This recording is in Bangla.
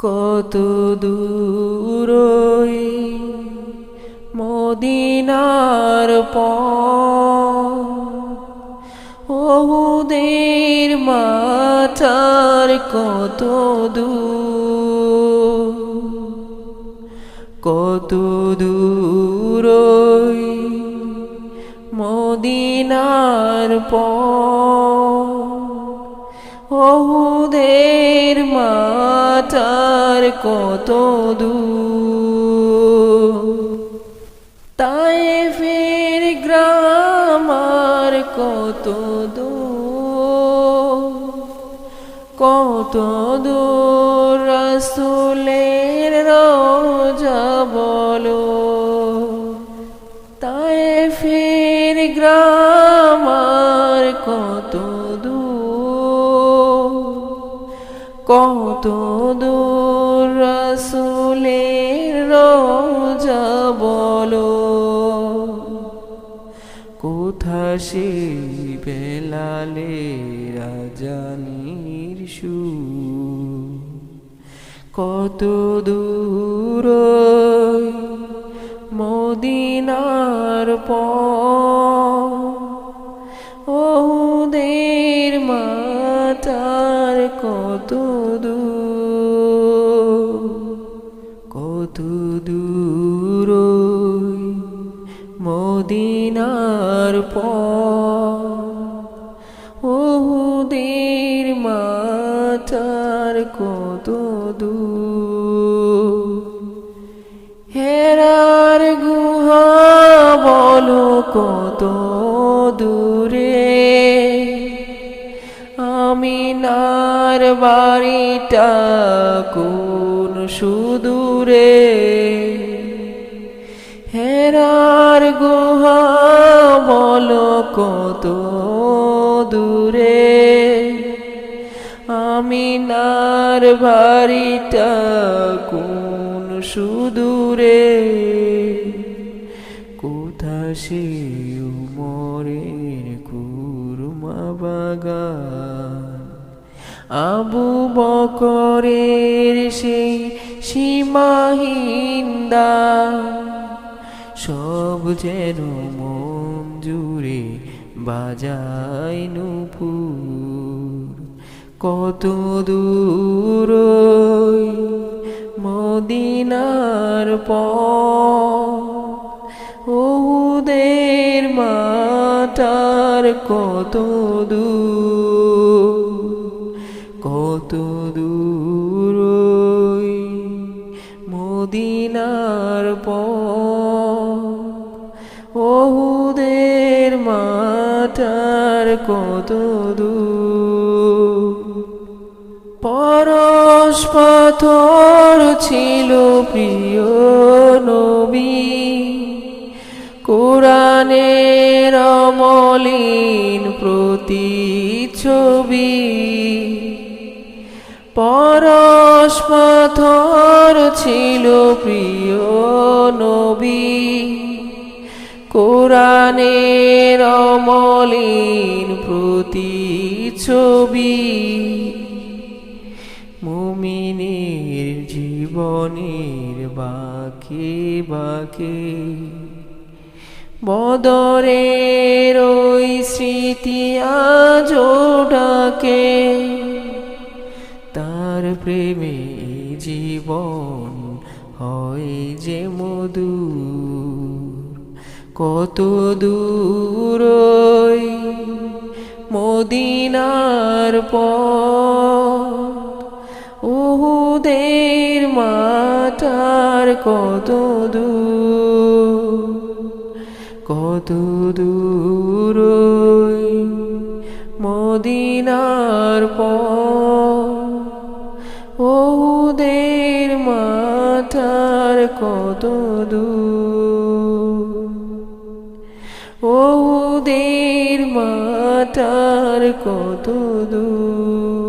কত দূরই মদিনার পহুদের মাথার কত দূর কত দূরই মদিনার পহুদের মাথার কত দূর। তাই ফের গ্রামার কত দূর। কত দূর রসুলের রোজা বলো। তাই ফের কত দূর রসুলের বলো? কোথা সে বেলালে রাজানির সু কত দূর মদিনার পদের মাতার কত কত দূর মদিনার পদের মাতার কত দূর। হেরার গুহা বলো কত দূরে। আমিনার বাড়িটা কোন সুদূরে। হেরার গুহা বলো কত দূরে। আমিনার বাড়িটা কোন সুদূরে? কোথা সে উমরের কুরমা বাগান? আবু বকরের সেই সীমাহিন্দা সব যেন মন জুড়ে বাজাই নুপুর। কত দূর মদিনার পদের মাতার কত দূর। কত দূর মদিনার পহুদের মাতার কত দূর পরশ পাথর ছিল প্রিয় নবী। কোরআনের অমলিন প্রতিচ্ছবি। পরশ পাথর ছিল প্রিয় নবী। কোরআনের অমলিন প্রতি ছবি মুমিনের জীবনের বাকি বাকি। বদরের ওই স্মৃতি আজো ডাকে। প্রেমে জীবন হয় যে মধু কত দূর মদিনার পথ, উহুদের মাতার কত দূর। কত দূর মদিনার পহুদের দূর ওদের মাতার কত দূর